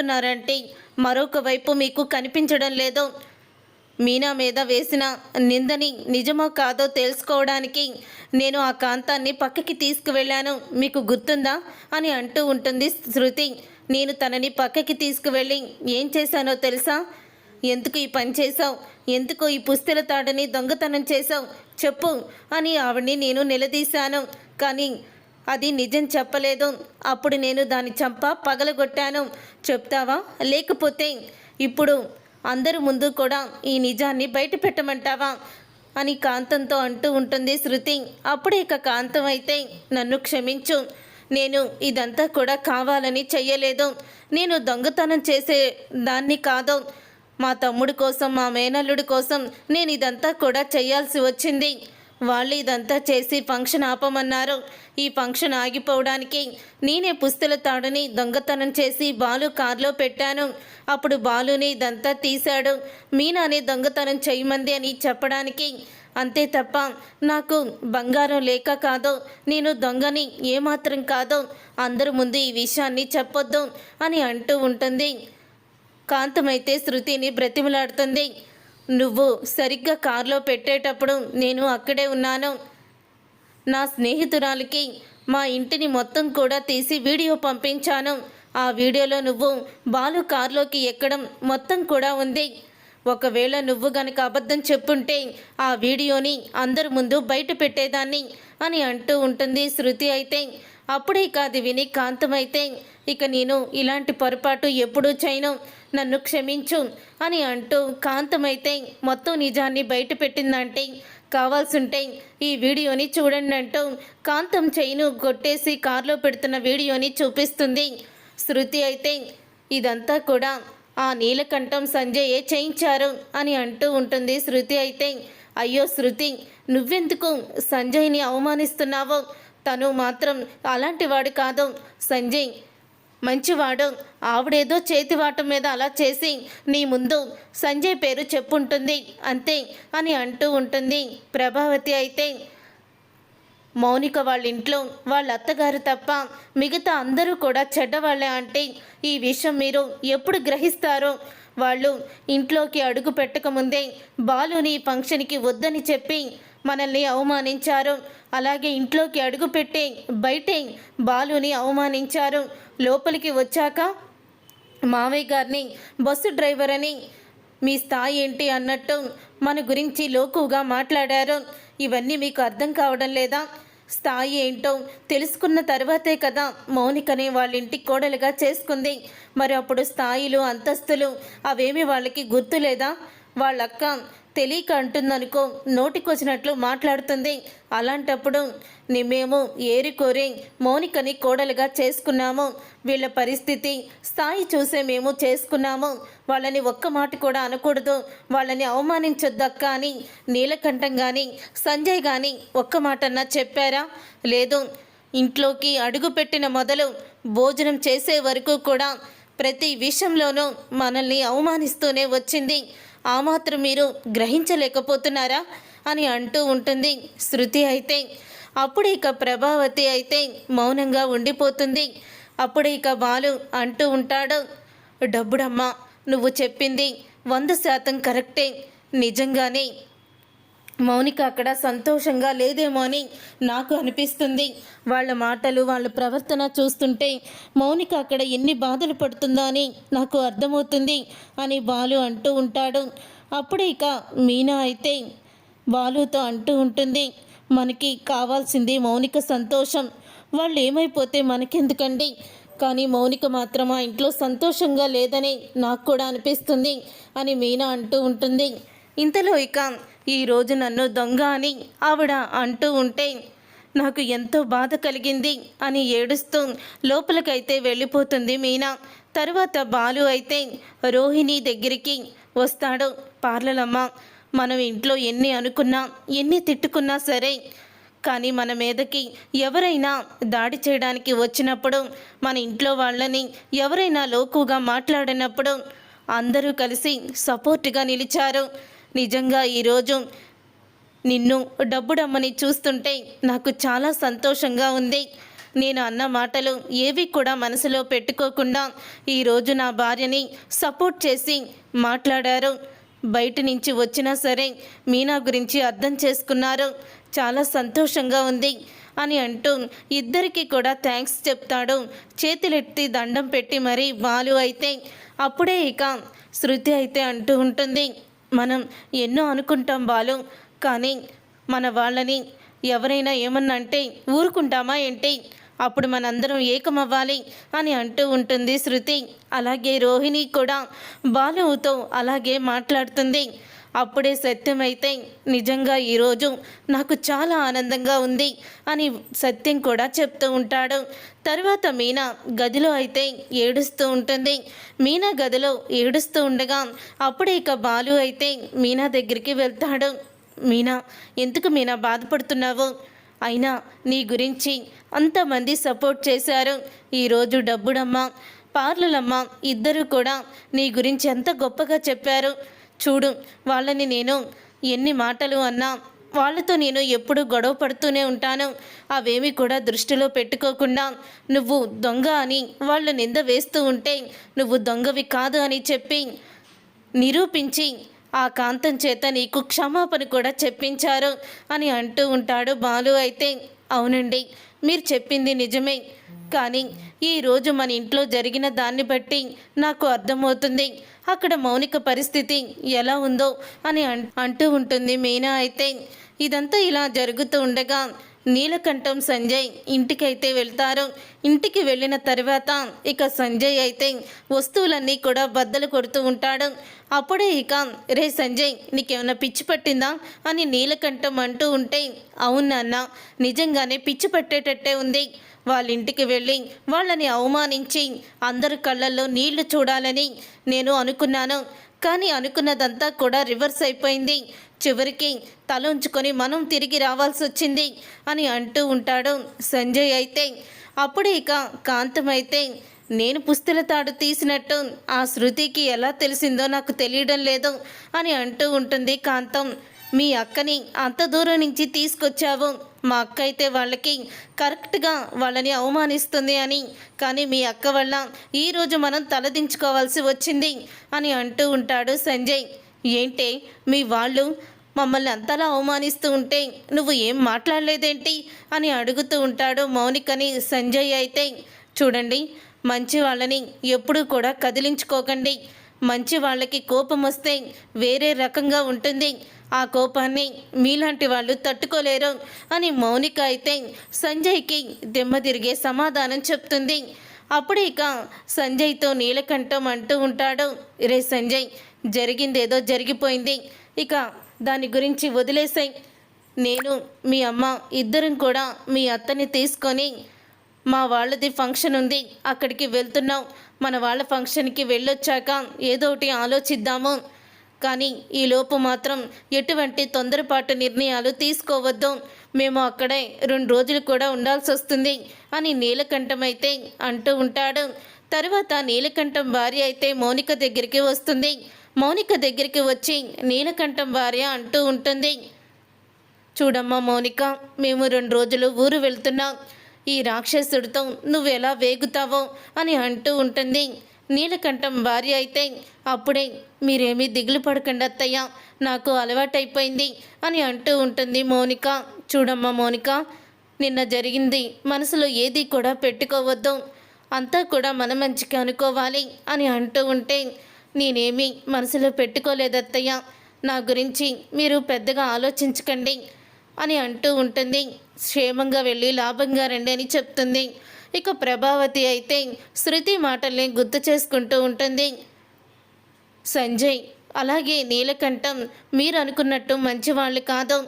ఉన్నారంటే మరొక వైపు మీకు కనిపించడం లేదో. మీనా మీద వేసిన నిందని నిజమో కాదో తెలుసుకోవడానికి నేను ఆ కాంతాన్ని పక్కకి తీసుకువెళ్ళాను. మీకు గుర్తుందా? అని అంటూ ఉంటుంది శృతి. నేను తనని పక్కకి తీసుకువెళ్ళి ఏం చేశానో తెలుసా? ఎందుకు ఈ పని చేశావు? ఎందుకు ఈ పుస్తెల తాడని దొంగతనం చేశావు? చెప్పు అని ఆవిడ్ని నేను నిలదీశాను. కానీ అది నిజం చెప్పలేదు. అప్పుడు నేను దాని చంప పగలగొట్టాను. చెప్తావా? లేకపోతే ఇప్పుడు అందరి ముందు కూడా ఈ నిజాన్ని బయట పెట్టమంటావా? అని కాంతంతో అంటూ ఉంటుంది శృతి. అప్పుడే ఇక కాంతం అయితే నన్ను క్షమించు. నేను ఇదంతా కూడా కావాలని చెయ్యలేదు. నేను దొంగతనం చేసే దాన్ని కాదు. మా తమ్ముడు కోసం మా మేనల్లుడి కోసం నేను ఇదంతా కూడా చేయాల్సి వచ్చింది. వాళ్ళు ఇదంతా చేసి ఫంక్షన్ ఆపమన్నారు. ఈ ఫంక్షన్ ఆగిపోవడానికి నేనే పుస్తుల తాడుని దొంగతనం చేసి బాలు కారులో పెట్టాను. అప్పుడు బాలుని ఇదంతా తీశాడు. మీనాని దొంగతనం చేయమంది అని చెప్పడానికి అంతే తప్ప నాకు బంగారం లేక కాదు నేను దొంగని ఏమాత్రం కాదు అందరి ముందు ఈ విషయాన్ని చెప్పొద్దు అని అంటూ ఉంటుంది. కాంతమైతే శృతిని బ్రతిమలాడుతుంది. నువ్వు సరిగ్గా కారులో పెట్టేటప్పుడు నేను అక్కడే ఉన్నాను. నా స్నేహితురాలికి మా ఇంటిని మొత్తం కూడా తీసి వీడియో పంపించాను. ఆ వీడియోలో నువ్వు బాలు కారులోకి ఎక్కడం మొత్తం కూడా ఉంది. ఒకవేళ నువ్వు గనక అబద్ధం చెప్పుంటే ఆ వీడియోని అందరి ముందు బయట పెట్టేదాన్ని అని అంటూ ఉంటుంది శృతి అయితే. అప్పుడే కాది విని కాంతమైతే ఇక నేను ఇలాంటి పొరపాటు ఎప్పుడూ చేయను నన్ను క్షమించు అని అంటూ కాంతమైతే మొత్తం నిజాన్ని బయటపెట్టిందంటే కావాల్సుంటే ఈ వీడియోని చూడండి అంటూ కాంతం చైను కొట్టేసి కారులో పెడుతున్న వీడియోని చూపిస్తుంది. శృతి అయితే ఇదంతా కూడా ఆ నీలకంఠం సంజయే చేయించారు అని అంటూ ఉంటుంది శృతి అయితే అయ్యో శృతి నువ్వెందుకు సంజయ్ని అవమానిస్తున్నావో? తను మాత్రం అలాంటివాడు కాదు. సంజయ్ మంచివాడు. ఆవిడేదో చేతివాటం మీద అలా చేసి నీ ముందు సంజయ్ పేరు చెప్పుంటుంది అంతే అని అంటూ ఉంటుంది. ప్రభావతి అయితే మౌనిక వాళ్ళ ఇంట్లో వాళ్ళ అత్తగారు తప్ప మిగతా అందరూ కూడా చెడ్డవాళ్ళే అంటే ఈ విషయం మీరు ఎప్పుడు గ్రహిస్తారో? వాళ్ళు ఇంట్లోకి అడుగు పెట్టకముందే బాలుని ఫంక్షన్కి వద్దని చెప్పి మనల్ని అవమానించారు. అలాగే ఇంట్లోకి అడుగు పెట్టి బయటే బాలుని అవమానించారు. లోపలికి వచ్చాక మావయ్య గారిని బస్సు డ్రైవర్ అని మీ స్థాయి ఏంటి అన్నట్టు మన గురించి లోకుగా మాట్లాడారు. ఇవన్నీ మీకు అర్థం కావడం లేదా? స్థాయి ఏంటో తెలుసుకున్న తర్వాతే కదా మౌనికని వాళ్ళ ఇంటి కోడలుగా చేసుకుంది. మరి అప్పుడు స్థాయిలు అంతస్తులు అవేమి వాళ్ళకి గుర్తులేదా? వాళ్ళక్క తెలియక అంటుందనుకో నోటికొచ్చినట్లు మాట్లాడుతుంది. అలాంటప్పుడు మేము ఏరి కోరి మౌనికని కోడలుగా చేసుకున్నాము. వీళ్ళ పరిస్థితి స్థాయి చూసే మేము చేసుకున్నాము. వాళ్ళని ఒక్క మాట కూడా అనకూడదు. వాళ్ళని అవమానించొద్దక్క అని నీలకంఠం కానీ సంజయ్ కానీ ఒక్క మాటన్నా చెప్పారా? లేదు. ఇంట్లోకి అడుగుపెట్టిన మొదలు భోజనం చేసే వరకు కూడా ప్రతి విషయంలోనూ మనల్ని అవమానిస్తూనే వచ్చింది. ఆ మాత్రం మీరు గ్రహించలేకపోతున్నారా? అని అంటూ ఉంటుంది శృతి అయితే. అప్పుడు ఇక ప్రభావతి అయితే మౌనంగా ఉండిపోతుంది. అప్పుడు ఇక బాలు అంటూ ఉంటాడు డబ్బుడమ్మా నువ్వు చెప్పింది వంద శాతం కరెక్టే. నిజంగానే మౌనిక అక్కడ సంతోషంగా లేదేమో అని నాకు అనిపిస్తుంది. వాళ్ళ మాటలు వాళ్ళ ప్రవర్తన చూస్తుంటే మౌనిక అక్కడ ఎన్ని బాధలు పడుతుందో అని నాకు అర్థమవుతుంది అని బాలు అంటూ ఉంటాడు. అప్పుడు ఇక మీనా అయితే బాలుతో అంటూ ఉంటుంది మనకి కావాల్సింది మౌనిక సంతోషం. వాళ్ళు ఏమైపోతే మనకెందుకండి? కానీ మౌనిక మాత్రం ఆ ఇంట్లో సంతోషంగా లేదని నాకు కూడా అనిపిస్తుంది అని మీనా అంటూ ఉంటుంది. ఇంతలో ఇక ఈరోజు నన్ను దొంగ అని ఆవిడ అంటూ ఉంటే నాకు ఎంతో బాధ కలిగింది అని ఏడుస్తూ లోపలికైతే వెళ్ళిపోతుంది మీనా. తర్వాత బాలు అయితే రోహిణి దగ్గరికి వస్తాడు. పార్లలమ్మ మనం ఇంట్లో ఎన్ని అనుకున్నా ఎన్ని తిట్టుకున్నా సరే కానీ మన మీదకి ఎవరైనా దాడి చేయడానికి వచ్చినప్పుడు మన ఇంట్లో వాళ్ళని ఎవరైనా లోకుగా మాట్లాడినప్పుడు అందరూ కలిసి సపోర్ట్గా నిలిచారు. నిజంగా ఈరోజు నిన్ను డబ్బుడమ్మని చూస్తుంటే నాకు చాలా సంతోషంగా ఉంది. నేను అన్న మాటలు ఏవి కూడా మనసులో పెట్టుకోకుండా ఈరోజు నా భార్యని సపోర్ట్ చేసి మాట్లాడారు. బయట నుంచి వచ్చినా సరే మీనా గురించి అర్థం చేసుకున్నారు. చాలా సంతోషంగా ఉంది అని అంటూ ఇద్దరికి కూడా థ్యాంక్స్ చెప్తాడు. చేతులెత్తి దండం పెట్టి మరీ బాలు అయితే అప్పుడే ఇక శృతి అయితే అంటూ ఉంటుంది. మనం ఎన్నో అనుకుంటాం బాలు కానీ మన వాళ్ళని ఎవరైనా ఏమన్నా అంటే ఊరుకుంటామా ఏంటి? అప్పుడు మనందరం ఏకమవ్వాలి అని అంటూ ఉంటుంది శృతి. అలాగే రోహిణి కూడా బాలుతో అలాగే మాట్లాడుతుంది. అప్పుడే సత్యమైతే నిజంగా ఈరోజు నాకు చాలా ఆనందంగా ఉంది అని సత్యం కూడా చెప్తూ ఉంటాడు. తర్వాత మీనా గదిలో అయితే ఏడుస్తూ ఉంటుంది. మీనా గదిలో ఏడుస్తూ ఉండగా అప్పుడే ఇక బాలు అయితే మీనా దగ్గరికి వెళ్తాడు. మీనా ఎందుకు మీనా బాధపడుతున్నావు? అయినా నీ గురించి అంతమంది సపోర్ట్ చేశారు. ఈరోజు డబ్బుడమ్మ పార్లలమ్మ ఇద్దరు కూడా నీ గురించి ఎంత గొప్పగా చెప్పారు. చూడు వాళ్ళని నేను ఎన్ని మాటలు అన్నా వాళ్ళతో నేను ఎప్పుడు గొడవ పడుతూనే ఉంటాను. అవేమి కూడా దృష్టిలో పెట్టుకోకుండా నువ్వు దొంగ అని వాళ్ళు నింద వేస్తూ ఉంటే నువ్వు దొంగవి కాదు అని చెప్పి నిరూపించి ఆ కాంతం చేత నీకు క్షమాపణ కూడా చెప్పించారు అని అంటూ ఉంటాడు బాలు అయితే. అవునండి మీరు చెప్పింది నిజమే. కానీ ఈరోజు మన ఇంట్లో జరిగిన దాన్ని బట్టి నాకు అర్థమవుతుంది. అక్కడ మౌనిక పరిస్థితి ఎలా ఉందో అని అంటూ ఉంటుంది మీనా అయితే. ఇదంతా ఇలా జరుగుతూ ఉండగా నీలకంఠం సంజయ్ ఇంటికైతే వెళ్తారు. ఇంటికి వెళ్ళిన తర్వాత ఇక సంజయ్ అయితే వస్తువులన్నీ కూడా బద్దలు కొడుతూ ఉంటాడు. అప్పుడే ఇక రే సంజయ్ నీకేమైనా పిచ్చి పట్టిందా? అని నీలకంఠం అంటూ ఉంటే అవును నాన్న నిజంగానే పిచ్చి పట్టేటట్టే ఉంది. వాళ్ళ ఇంటికి వెళ్ళి వాళ్ళని అవమానించి అందరి కళ్ళల్లో నీళ్ళు చూడాలని నేను అనుకున్నాను. కానీ అనుకున్నదంతా కూడా రివర్స్ అయిపోయింది. చివరికి తల ఉంచుకొని మనం తిరిగి రావాల్సి వచ్చింది అని అంటూ ఉంటాడు సంజయ్ అయితే. అప్పుడు ఇక కాంతం అయితే నేను పుస్తల తాడు తీసినట్టు ఆ శృతికి ఎలా తెలిసిందో నాకు తెలియడం లేదు అని అంటూ ఉంటుంది కాంతం. మీ అక్కని అంత దూరం నుంచి తీసుకొచ్చావు. మా అక్క అయితే వాళ్ళకి కరెక్ట్గా వాళ్ళని అవమానిస్తుంది అని. కానీ మీ అక్క వల్ల ఈరోజు మనం తలదించుకోవాల్సి వచ్చింది అని అంటూ ఉంటాడు సంజయ్. ఏంటే? మీ వాళ్ళు మమ్మల్ని అంతలా అవమానిస్తూ ఉంటే నువ్వు ఏం మాట్లాడలేదేంటి? అని అడుగుతూ ఉంటాడు మౌనికని సంజయ్ అయితే. చూడండి మంచి వాళ్ళని ఎప్పుడూ కూడా కదిలించుకోకండి. మంచి వాళ్ళకి కోపం వస్తే వేరే రకంగా ఉంటుంది. ఆ కోపాన్ని మీలాంటి వాళ్ళు తట్టుకోలేరు అని మౌనిక అయితే సంజయ్కి దెమ్మ తిరిగే సమాధానం చెప్తుంది. అప్పుడు ఇక సంజయ్తో నీలకంఠం అంటూ ఉంటాడు. రే సంజయ్ జరిగిందేదో జరిగిపోయింది. ఇక దాని గురించి వదిలేసాయి. నేను మీ అమ్మ ఇద్దరం కూడా మీ అత్తని తీసుకొని మా వాళ్ళది ఫంక్షన్ ఉంది అక్కడికి వెళ్తున్నాం. మన వాళ్ళ ఫంక్షన్కి వెళ్ళొచ్చాక ఏదో ఒకటి ఆలోచిద్దాము. కానీ ఈ లోపు మాత్రం ఎటువంటి తొందరపాటు నిర్ణయాలు తీసుకోవద్దు. మేము అక్కడే రెండు రోజులు కూడా ఉండాల్సి వస్తుంది అని నీలకంఠం అయితే అంటూ ఉంటాడు. తర్వాత నీలకంఠం భార్య అయితే మౌనిక దగ్గరికి వస్తుంది. మౌనిక దగ్గరికి వచ్చి నీలకంఠం భార్య అంటూ ఉంటుంది. చూడమ్మా మౌనిక మేము రెండు రోజులు ఊరు వెళ్తున్నాం. ఈ రాక్షసుడితో నువ్వు ఎలా వేగుతావో అని అంటూ ఉంటుంది. నీలకంఠం భార్య అయితే అప్పుడే మీరేమీ దిగులు పడకండి అత్తయ్య నాకు అలవాటైపోయింది అని అంటూ ఉంటుంది మౌనిక. చూడమ్మా మౌనిక నిన్న జరిగింది మనసులో ఏది కూడా పెట్టుకోవద్దు. అంతా కూడా మన మంచికి అనుకోవాలి అని అంటూ ఉంటే నేనేమీ మనసులో పెట్టుకోలేదత్తయ్య. నా గురించి మీరు పెద్దగా ఆలోచించకండి. అని అంటూ ఉంటుంది. క్షేమంగా వెళ్ళి లాభంగా రండి అని చెప్తుంది. ఇక ప్రభావతి అయితే శృతి మాటల్ని గుర్తు చేసుకుంటూ ఉంటుంది. సంజయ్ అలాగే నీలకంఠం మీరు అనుకున్నట్టు మంచివాళ్ళు కాదు.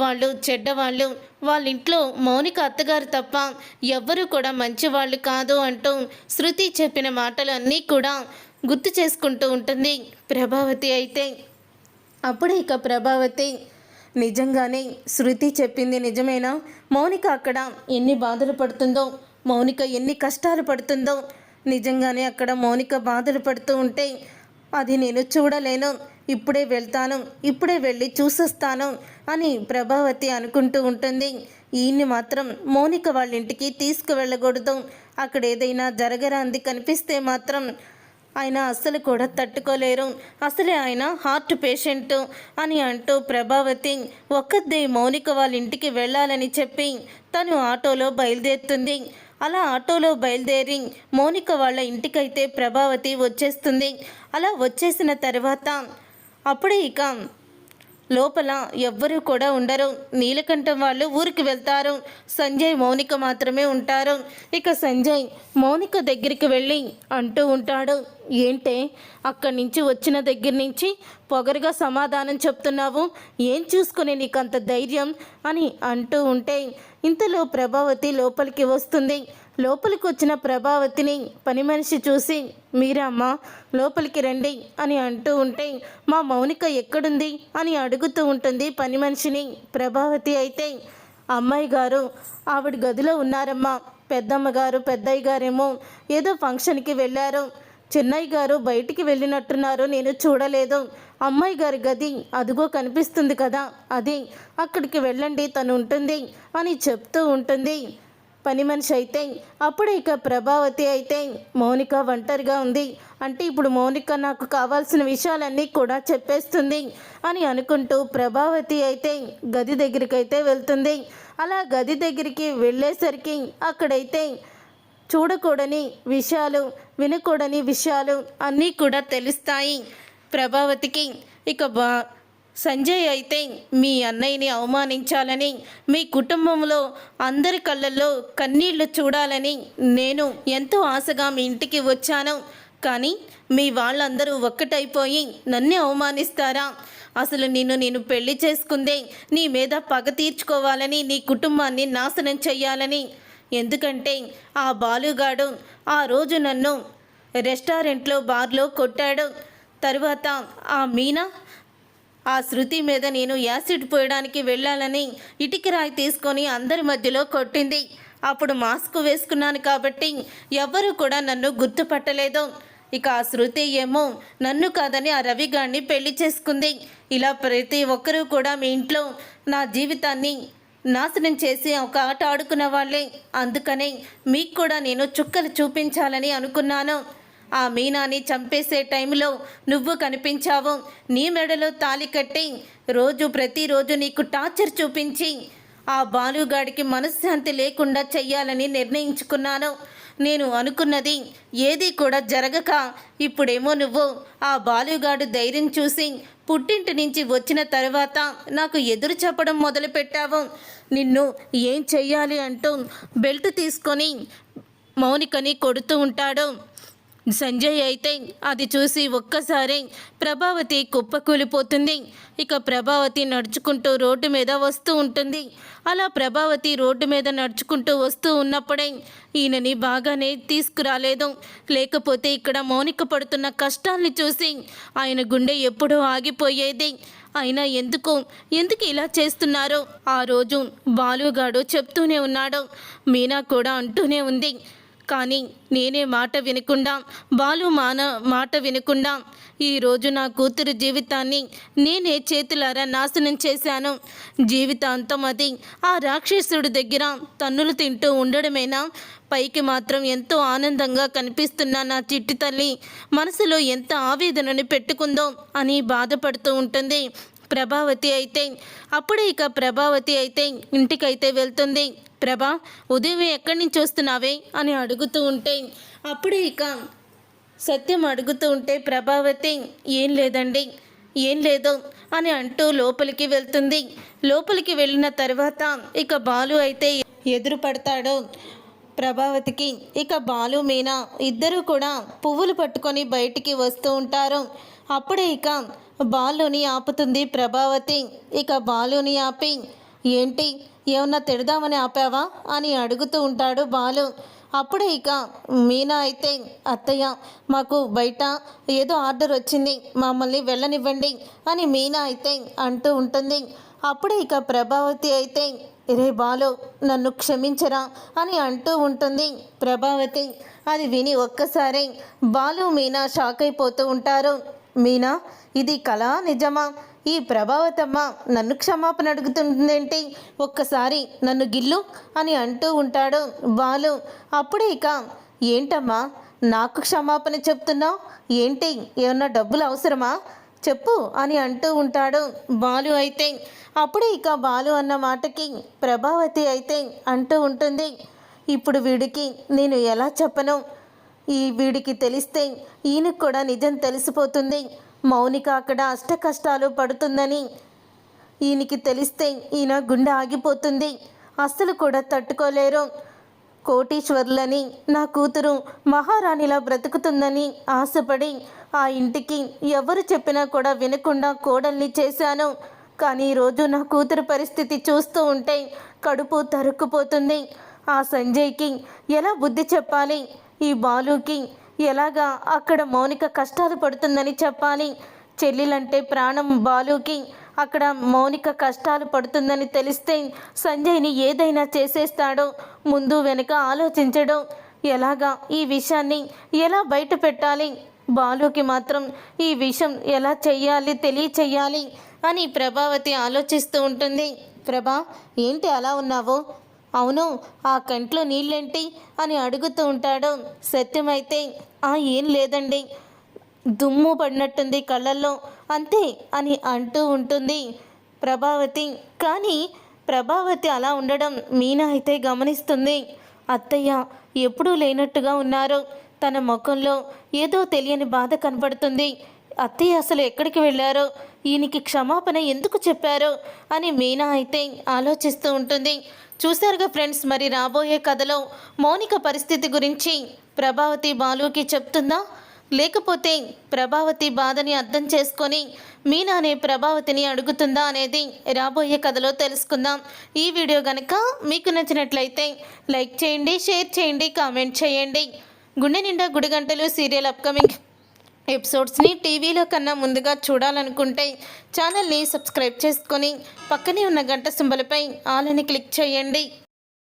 వాళ్ళు చెడ్డవాళ్ళు. వాళ్ళ ఇంట్లో మౌనిక అత్తగారు తప్ప ఎవ్వరూ కూడా మంచివాళ్ళు కాదు అంటూ శృతి చెప్పిన మాటలన్నీ కూడా గుర్తు చేసుకుంటూ ఉంటుంది. ప్రభావతి అయితే అప్పుడు ఇక ప్రభావతి నిజంగానే శృతి చెప్పింది నిజమేనా? మౌనిక అక్కడ ఎన్ని బాధలు పడుతుందో మౌనిక ఎన్ని కష్టాలు పడుతుందో నిజంగానే అక్కడ మౌనిక బాధలు పడుతూ ఉంటే అది నేను చూడలేను. ఇప్పుడే వెళ్తాను ఇప్పుడే వెళ్ళి చూసొస్తాను అని ప్రభావతి అనుకుంటూ ఉంటుంది. ఈయన్ని మాత్రం మౌనిక వాళ్ళ ఇంటికి తీసుకువెళ్ళకూడదు. అక్కడ ఏదైనా జరగరాంది కనిపిస్తే మాత్రం ఆయన అస్సలు కూడా తట్టుకోలేరు. అసలే ఆయన హార్ట్ పేషెంట్ అని అంటూ ప్రభావతి ఒక్కదే మౌనిక వాళ్ళ ఇంటికి వెళ్ళాలని చెప్పి తను ఆటోలో బయలుదేరుతుంది. అలా ఆటోలో బయలుదేరి మౌనిక వాళ్ళ ఇంటికైతే ప్రభావతి వచ్చేస్తుంది. అలా వచ్చేసిన తర్వాత అప్పుడే ఇక లోపల ఎవ్వరూ కూడా ఉండరు. నీలకంఠం వాళ్ళు ఊరికి వెళ్తారు. సంజయ్ మౌనిక మాత్రమే ఉంటారు. ఇక సంజయ్ మౌనిక దగ్గరికి వెళ్ళి అంటూ ఉంటాడు ఏంటే అక్కడి నుంచి వచ్చిన దగ్గర నుంచి పొగరుగా సమాధానం చెప్తున్నావు? ఏం చూసుకుని నీకు అంత ధైర్యం? అని అంటూ ఉంటే ఇంతలో ప్రభావతి లోపలికి వస్తుంది. లోపలికి వచ్చిన ప్రభావతిని పని మనిషి చూసి మీరమ్మా లోపలికి రండి అని అంటూ ఉంటే మా మౌనిక ఎక్కడుంది? అని అడుగుతూ ఉంటుంది పని మనిషిని. ప్రభావతి అయితే అమ్మాయి గారు ఆవిడ గదిలో ఉన్నారమ్మా. పెద్దమ్మ గారు పెద్దయ్య గారేమో ఏదో ఫంక్షన్కి వెళ్ళారు. చిన్నయ్య గారు బయటికి వెళ్ళినట్టున్నారు. నేను చూడలేదు. అమ్మాయి గారి గది అదిగో కనిపిస్తుంది కదా. అది అక్కడికి వెళ్ళండి తను ఉంటుంది అని చెప్తూ ఉంటుంది. పని మనిషి అయితే అప్పుడు ఇక ప్రభావతి అయితే మౌనిక ఒంటరిగా ఉంది. అంటే ఇప్పుడు మౌనిక నాకు కావాల్సిన విషయాలన్నీ కూడా చెప్పేస్తుంది అని అనుకుంటూ ప్రభావతి అయితే గది దగ్గరికి అయితే వెళ్తుంది. అలా గది దగ్గరికి వెళ్ళేసరికి అక్కడైతే చూడకూడని విషయాలు వినకూడని విషయాలు అన్నీ కూడా తెలుస్తాయి. ప్రభావతికి ఇక బా సంజయ్ అయితే మీ అన్నయ్యని అవమానించాలని మీ కుటుంబంలో అందరి కళ్ళల్లో కన్నీళ్ళు చూడాలని నేను ఎంతో ఆశగా మీ ఇంటికి వచ్చాను. కానీ మీ వాళ్ళందరూ ఒక్కటైపోయి నన్ను అవమానిస్తారా? అసలు నిన్ను నేను పెళ్ళి చేసుకుందే నీ మీద పగ తీర్చుకోవాలని నీ కుటుంబాన్ని నాశనం చెయ్యాలని. ఎందుకంటే ఆ బాలుగాడు ఆ రోజు నన్ను రెస్టారెంట్లో బార్లో కొట్టాడు. తరువాత ఆ మీనా ఆ శృతి మీద నేను యాసిడ్ పోయడానికి వెళ్ళాలని ఇటుక రాయి తీసుకొని అందరి మధ్యలో కొట్టింది. అప్పుడు మాస్క్ వేసుకున్నాను కాబట్టి ఎవ్వరూ కూడా నన్ను గుర్తుపట్టలేదు. ఇక ఆ శృతి ఏమో నన్ను కాదని ఆ రవిగాడిని పెళ్ళి చేసుకుంది. ఇలా ప్రతి ఒక్కరూ కూడా మీ ఇంట్లో నా జీవితాన్ని నాశనం చేసి ఒక ఆట ఆడుకున్న వాళ్ళే. అందుకనే మీకు కూడా నేను చుక్కలు చూపించాలని అనుకున్నాను. ఆ మీనాని చంపేసే టైంలో నువ్వు కనిపించావు. నీ మెడలో తాలి కట్టి రోజు ప్రతిరోజు నీకు టార్చర్ చూపించి ఆ బాలుగాడికి మనశ్శాంతి లేకుండా చెయ్యాలని నిర్ణయించుకున్నాను. నేను అనుకున్నది ఏది కూడా జరగక ఇప్పుడేమో నువ్వు ఆ బాలుగాడు ధైర్యం చూసి పుట్టింటి నుంచి వచ్చిన తర్వాత నాకు ఎదురు చెప్పడం మొదలుపెట్టావు. నిన్ను ఏం చెయ్యాలి అంటూ బెల్ట్ తీసుకొని మౌనికని కొడుతూ ఉంటాడు. సంజయ్ అయితే అది చూసి ఒక్కసారి ప్రభావతి కుప్పకూలిపోతుంది. ఇక ప్రభావతి నడుచుకుంటూ రోడ్డు మీద వస్తూ ఉంటుంది. అలా ప్రభావతి రోడ్డు మీద నడుచుకుంటూ వస్తూ ఉన్నప్పుడే ఈయనని బాగానే తీసుకురాలేదు. లేకపోతే ఇక్కడ మౌనిక పడుతున్న కష్టాల్ని చూసి ఆయన గుండె ఎప్పుడూ ఆగిపోయేది. అయినా ఎందుకు? ఎందుకు ఇలా చేస్తున్నారో? ఆ రోజు బాలుగాడు చెప్తూనే ఉన్నాడు. మీనా కూడా అంటూనే ఉంది. కానీ నేనే మాట వినకుండా బాలు మాన మాట వినకుండా ఈరోజు నా కూతురు జీవితాన్ని నేనే చేతులారా నాశనం చేశాను. జీవితాంతం అది ఆ రాక్షసుడి దగ్గర తన్నులు తింటూ ఉండడమేనా? పైకి మాత్రం ఎంతో ఆనందంగా కనిపిస్తున్న నా చిట్టి తల్లి మనసులో ఎంత ఆవేదనని పెట్టుకుందో అని బాధపడుతూ ఉంటుంది. ప్రభావతి అయితే అప్పుడే ఇక ప్రభావతి అయితే ఇంటికైతే వెళ్తుంది. ప్రభా ఉదయం ఎక్కడి నుంచి వస్తున్నావే అని అడుగుతూ ఉంటే అప్పుడే ఇక సత్యం అడుగుతూ ఉంటే ప్రభావతి ఏం లేదండి ఏం లేదు అని అంటూ లోపలికి వెళ్తుంది. లోపలికి వెళ్ళిన తర్వాత ఇక బాలు అయితే ఎదురు పడతాడు. ప్రభావతికి ఇక బాలు మీనా ఇద్దరూ కూడా పువ్వులు పట్టుకొని బయటికి వస్తూ ఉంటారు. అప్పుడే ఇక బాలుని ఆపుతుంది ప్రభావతి. ఇక బాలుని ఆపి ఏంటి ఏమన్నా తిడదామని ఆపావా? అని అడుగుతూ ఉంటాడు బాలు. అప్పుడే ఇక మీనా అయితే అత్తయ్య మాకు బయట ఏదో ఆర్డర్ వచ్చింది మమ్మల్ని వెళ్ళనివ్వండి అని మీనా అయితే అంటూ ఉంటుంది. అప్పుడే ఇక ప్రభావతి అయితే రే బాలు నన్ను క్షమించరా? అని అంటూ ఉంటుంది ప్రభావతి. అది విని ఒక్కసారి బాలు మీనా షాక్ అయిపోతూ ఉంటారు. మీనా ఇది కళ నిజమా? ఈ ప్రభావతమ్మ నన్ను క్షమాపణ అడుగుతుందేంటి? ఒక్కసారి నన్ను గిల్లు అని అంటూ ఉంటాడు బాలు. అప్పుడే ఇక ఏంటమ్మా నాకు క్షమాపణ చెప్తున్నావు? ఏంటి? ఏమన్నా డబ్బులు అవసరమా? చెప్పు అని అంటూ ఉంటాడు బాలు అయితే. అప్పుడే ఇక బాలు అన్న మాటకి ప్రభావతి అయితే అంటూ ఉంటుంది ఇప్పుడు వీడికి నేను ఎలా చెప్పను? ఈ వీడికి తెలిస్తే ఈయనకు కూడా నిజం తెలిసిపోతుంది. మౌనిక అక్కడ అష్ట కష్టాలు పడుతుందని ఈయనకి తెలిస్తే ఈయన గుండె ఆగిపోతుంది. అస్సలు కూడా తట్టుకోలేరు. కోటీశ్వర్లని నా కూతురు మహారాణిలా బ్రతుకుతుందని ఆశపడి ఆ ఇంటికి ఎవరు చెప్పినా కూడా వినకుండా కోడల్ని చేశాను. కానీ ఈరోజు నా కూతురు పరిస్థితి చూస్తూ ఉంటే కడుపు తరుక్కుపోతుంది. ఆ సంజయ్కి ఎలా బుద్ధి చెప్పాలి? ఈ బాలుకి ఎలాగా అక్కడ మౌనిక కష్టాలు పడుతుందని చెప్పాలి. చెల్లెలంటే ప్రాణం బాలుకి అక్కడ మౌనిక కష్టాలు పడుతుందని తెలిస్తే సంజయ్ని ఏదైనా చేసేస్తాడో ముందు వెనుక ఆలోచించడం. ఎలాగా ఈ విషయాన్ని ఎలా బయట పెట్టాలి? బాలుకి మాత్రం ఈ విషయం ఎలా చెయ్యాలి తెలియచేయాలి అని ప్రభావతి ఆలోచిస్తూ ఉంటుంది. ప్రభా ఏంటి అలా ఉన్నావు? అవును ఆ కంట్లో నీళ్ళేంటి అని అడుగుతూ ఉంటాడు. సత్యమైతే ఆ ఏం లేదండి. దుమ్ము పడినట్టుంది కళ్ళల్లో. అంతే అని అంటూ ఉంటుంది ప్రభావతి. కానీ ప్రభావతి అలా ఉండడం మీనా అయితే గమనిస్తుంది. అత్తయ్య ఎప్పుడూ లేనట్టుగా ఉన్నారు. తన ముఖంలో ఏదో తెలియని బాధ కనపడుతుంది. అత్తయ్య అసలు ఎక్కడికి వెళ్ళారో? ఈయనకి క్షమాపణ ఎందుకు చెప్పారో అని మీనా అయితే ఆలోచిస్తూ ఉంటుంది. చూశారుగా ఫ్రెండ్స్ మరి రాబోయే కథలో మౌనిక పరిస్థితి గురించి ప్రభావతి బాలుకి చెప్తుందా? లేకపోతే ప్రభావతి బాధని అర్థం చేసుకొని మీనానే ప్రభావతిని అడుగుతుందా అనేది రాబోయే కథలో తెలుసుకుందాం. ఈ వీడియో కనుక మీకు నచ్చినట్లయితే లైక్ చేయండి షేర్ చేయండి కామెంట్ చేయండి. గుండె నిండా గుడిగంటలు సీరియల్ అప్కమింగ్ ఎపిసోడ్స్ని టీవీలో కన్నా ముందుగా చూడాలనుకుంటే ఛానల్ని సబ్స్క్రైబ్ చేసుకొని పక్కనే ఉన్న గంట సింబలపై ఆల్ అని క్లిక్ చేయండి.